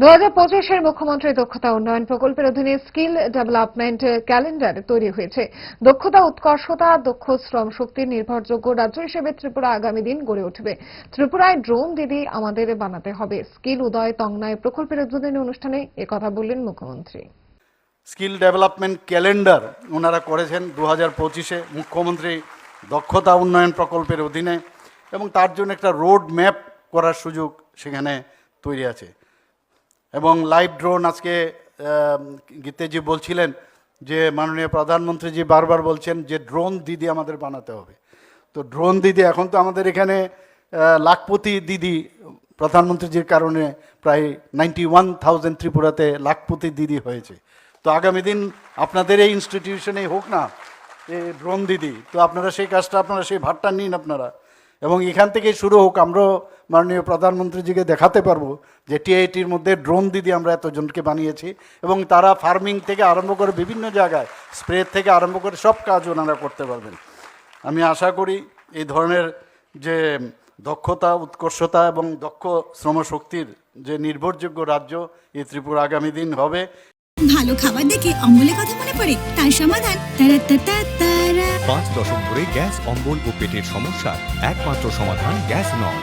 দু হাজার পঁচিশের মুখ্যমন্ত্রী দক্ষতা উন্নয়ন প্রকল্পের অধীনে স্কিল ডেভেলপমেন্ট ক্যালেন্ডার তৈরি হয়েছে। দক্ষতা, উৎকর্ষতা, দক্ষ শ্রম শক্তির নির্ভরযোগ্য রাজ্য হিসেবে ত্রিপুরা আগামী দিন গড়ে উঠবে। ত্রিপুরায় ড্রোন দিদি আমাদের বানাতে হবে। স্কিল উদয় তংনায় প্রকল্পের উদ্বোধনী অনুষ্ঠানে একথা বললেন মুখ্যমন্ত্রী। স্কিল ডেভেলপমেন্ট ক্যালেন্ডার ওনারা করেছেন দু হাজার পঁচিশে মুখ্যমন্ত্রী দক্ষতা উন্নয়ন প্রকল্পের অধীনে এবং তার জন্য একটা রোড ম্যাপ করার সুযোগ সেখানে তৈরি আছে। এবং লাইভ ড্রোন আজকে গীতেজি বলছিলেন যে মাননীয় প্রধানমন্ত্রীজি বারবার বলছেন যে ড্রোন দিদি আমাদের বানাতে হবে। তো ড্রোন দিদি এখন তো আমাদের এখানে লাখপতি দিদি প্রধানমন্ত্রীজির কারণে প্রায় নাইনটি ওয়ান থাউজেন্ড ত্রিপুরাতে লাখপতি দিদি হয়েছে। তো আগামী দিন আপনাদের এই ইনস্টিটিউশনেই হোক না এই ড্রোন দিদি, তো আপনারা সেই কাজটা, আপনারা সেই ভারটা নিন আপনারা। এবং এখান থেকেই শুরু হোক, আমরাও মাননীয় প্রধানমন্ত্রীজিকে দেখাতে পারব যে টিআইটির মধ্যে ড্রোন দিদি আমরা এতজনকে বানিয়েছি এবং তারা ফার্মিং থেকে আরম্ভ করে বিভিন্ন জায়গায় স্প্রে থেকে আরম্ভ করে সব কাজ ওনারা করতে পারবেন। আমি আশা করি এই ধরনের যে দক্ষতা উৎকর্ষতা এবং দক্ষ শ্রমশক্তির যে নির্ভরযোগ্য রাজ্য এই ত্রিপুরা আগামী দিন হবে। ভালো খাবার দেখে অমলের কথা মনে পড়ে তার সমাধান। পাঁচ দশক ধরে গ্যাস অম্বল ও পেটের সমস্যার একমাত্র সমাধান গ্যাস নল